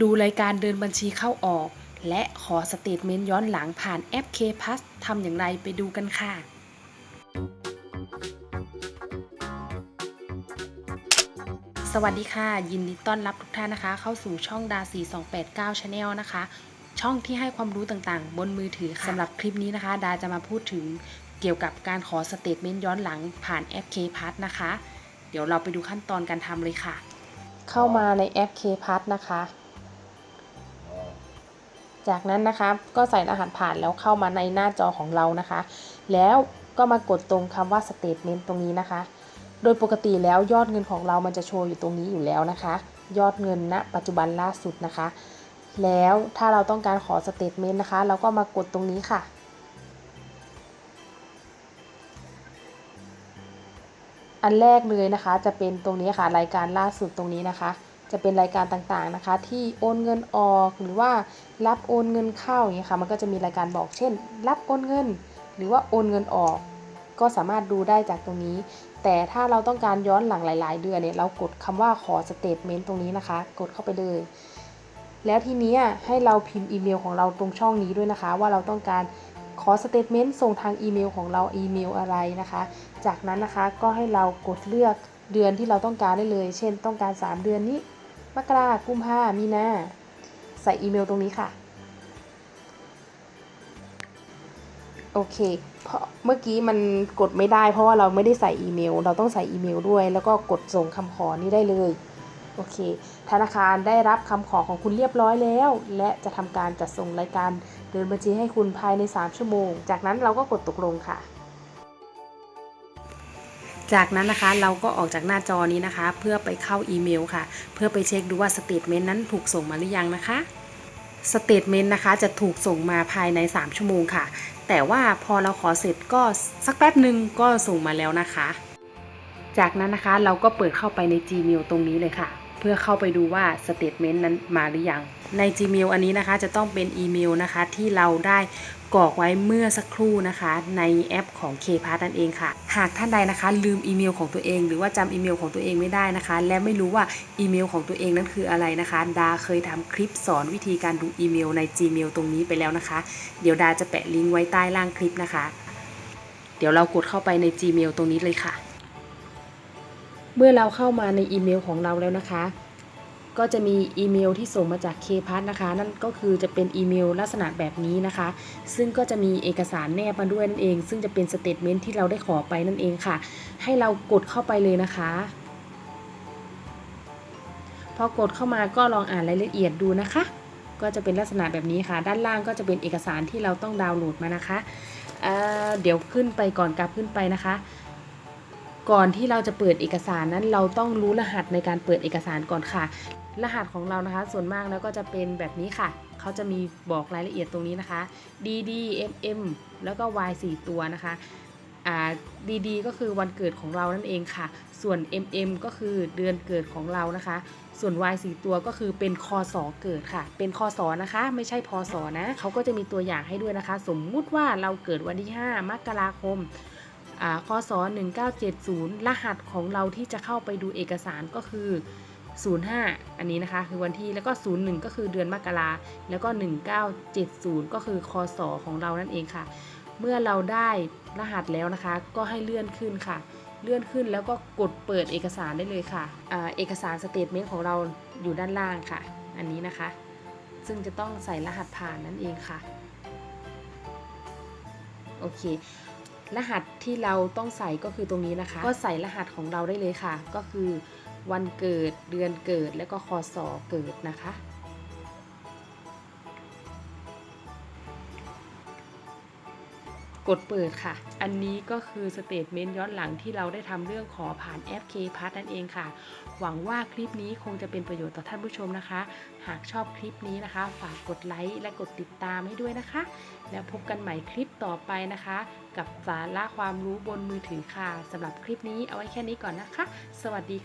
ดูรายการเดินบัญชีเข้าออก และขอสเตทเมนต์ย้อนหลังผ่านแอป K p a s ทำอย่างไรไปดูกันค่ะ สวัสดีค่ะ ยินดีต้อนรับทุกท่านนะคะ เข้าสู่ช่องดา 4289 Channel นะคะ ช่องที่ให้ความรู้ต่างๆ บนมือถือสำหรับคลิปนี้นะคะ ดาจะมาพูดถึงเกี่ยวกับการขอสเตทเมนต์ย้อนหลังผ่านแอป K p a s นะคะ เดี๋ยวเราไปดูขั้นตอนการทำเลยค่ะ เข้ามาในแอป K p a s นะคะ จากนั้นนะคะก็ใส่รหัสผ่านแล้วเข้ามาในหน้าจอของเรานะคะ แล้วก็มากดตรงคำว่า Statement ตรงนี้นะคะ โดยปกติแล้วยอดเงินของเรามันจะโชว์อยู่ตรงนี้อยู่แล้วนะคะ ยอดเงินณปัจจุบันล่าสุดนะคะ แล้วถ้าเราต้องการขอ Statement นะคะ เราก็มากดตรงนี้ค่ะ อันแรกเลยนะคะจะเป็นตรงนี้ค่ะ รายการล่าสุดตรงนี้นะคะ จะเป็นรายการต่างๆนะคะ ที่โอนเงินออกหรือว่ารับโอนเงินเข้าอย่างนี้ยค่ะมันก็จะมีรายการบอกเช่น รับโอนเงิน หรือว่าโอนเงินออก ก็สามารถดูได้จากตรงนี้ แต่ถ้าเราต้องการย้อนหลังหลาย ๆ เดือนเนี่ยเรากดคำว่าขอสเตทเมนต์ตรงนี้นะคะ กดเข้าไปเลยแล้วทีนี้ให้เราพิมพ์อีเมลของเราตรงช่องนี้ด้วยนะคะ ว่าเราต้องการขอสเตทเมนต์ส่งทางอีเมลของเราอีเมลอะไรนะคะ จากนั้นนะคะก็ให้เรากดเลือกเดือนที่เราต้องการได้เลย เช่น ต้องการ 3 เดือนนี้ มกรากุมภามีนา ใส่อีเมลตรงนี้ค่ะ โอเค เพราะเมื่อกี้มันกดไม่ได้ เพราะว่าเราไม่ได้ใส่อีเมล เราต้องใส่อีเมลด้วย แล้วก็กดส่งคำขอนี้ได้เลย โอเค ธนาคารได้รับคำขอของคุณเรียบร้อยแล้ว และจะทำการจัดส่งรายการเดินบัญชีให้คุณภายใน 3 ชั่วโมง จากนั้นเราก็กดตกลงค่ะ จากนั้นนะคะเราก็ออกจากหน้าจอนี้นะคะ เพื่อไปเข้าอีเมลค่ะ เพื่อไปเช็คดูว่าสเตทเมนต์นั้นถูกส่งมาหรือยังนะคะสเตทเมนต์นะคะจะถูกส่งมาภายใน 3 ชั่วโมงค่ะ แต่ว่าพอเราขอเสร็จก็สักแป๊บหนึ่งก็ส่งมาแล้วนะคะ จากนั้นนะคะเราก็เปิดเข้าไปใน Gmail ตรงนี้เลยค่ะ เพื่อเข้าไปดูว่าสเตทเมนต์นั้นมาหรือยังใน Gmail อันนี้นะคะจะต้องเป็นอีเมลนะคะที่เราได้ กรอกไว้เมื่อสักครู่นะคะ ในแอปของ k p a s นั่นเองค่ะ หากท่านใดนะคะ ลืมอีเมลของตัวเอง หรือว่าจำอีเมลของตัวเองไม่ได้นะคะ และไม่รู้ว่าอีเมลของตัวเองนั้นคืออะไรนะคะ ดาเคยทำคลิปสอนวิธีการดูอีเมลใน Gmail ตรงนี้ไปแล้วนะคะ เดี๋ยวดาจะแปะลิงก์ไว้ใต้ล่างคลิปนะคะ เดี๋ยวเรากดเข้าไปใน Gmail ตรงนี้เลยค่ะ เมื่อเราเข้ามาในอีเมลของเราแล้วนะคะ ก็จะมีอีเมลที่ส่งมาจาก k p a s นะคะ นั่นก็คือจะเป็นอีเมลลักษณะแบบนี้นะคะ ซึ่งก็จะมีเอกสารแนบมาด้วยนั่นเอง ซึ่งจะเป็นสเตทเมนต์ที่เราได้ขอไปนั่นเองค่ะ ให้เรากดเข้าไปเลยนะคะพอกดเข้ามาก็ลองอ่านรายละเอียดดูนะคะ ก็จะเป็นลักษณะแบบนี้ค่ะ ด้านล่างก็จะเป็นเอกสารที่เราต้องดาวน์โหลดมานะคะเเดี๋ยวขึ้นไปก่อนกลับขึ้นไปนะคะ ก่อนที่เราจะเปิดเอกสารนั้นเราต้องรู้รหัสในการเปิดเอกสารก่อนค่ะ รหัสของเรานะคะ ส่วนมากแล้วก็จะเป็นแบบนี้ค่ะ เขาจะมีบอกรายละเอียดตรงนี้นะคะ DD MM แล้วก็ Y 4ตัวนะคะอ่า DD ก็คือวันเกิดของเรานั่นเองค่ะ ส่วน MM ก็คือเดือนเกิดของเรานะคะ ส่วน Y 4ตัวก็คือเป็นคอสอเกิดค่ะ เป็นคอสอนะคะ ไม่ใช่พอสอนะ เขาก็จะมีตัวอย่างให้ด้วยนะคะ สมมุติว่าเราเกิดวันที่ 5 มกราคม คศ1970 รหัสของเราที่จะเข้าไปดูเอกสารก็คือ 05 อันนี้นะคะคือวันที่แล้วก็ 01 ก็คือเดือนมกราแล้วก็ 1970 ก็คือคศของเรานั่นเองค่ะ เมื่อเราได้รหัสแล้วนะคะ ก็ให้เลื่อนขึ้นค่ะ เลื่อนขึ้นแล้วก็กดเปิดเอกสารได้เลยค่ะอ่าเอกสารสเตทเมนต์ของเราอยู่ด้านล่างค่ะ อันนี้นะคะ ซึ่งจะต้องใส่รหัสผ่านนั่นเองค่ะ โอเค รหัสที่เราต้องใส่ก็คือตรงนี้นะคะ ก็ใส่รหัสของเราได้เลยค่ะ ก็คือวันเกิดเดือนเกิดและก็คศเกิดนะคะ กดเปิดค่ะ อันนี้ก็คือสเตทเมนต์ย้อนหลังที่เราได้ทำเรื่องขอผ่านแอป K p a s นั่นเองค่ะ หวังว่าคลิปนี้คงจะเป็นประโยชน์ต่อท่านผู้ชมนะคะ หากชอบคลิปนี้นะคะ ฝากกดไลค์และกดติดตามให้ด้วยนะคะ แล้วพบกันใหม่คลิปต่อไปนะคะ กับสาระความรู้บนมือถือค่ะสำหรับคลิปนี้เอาไว้แค่นี้ก่อนนะคะ สวัสดี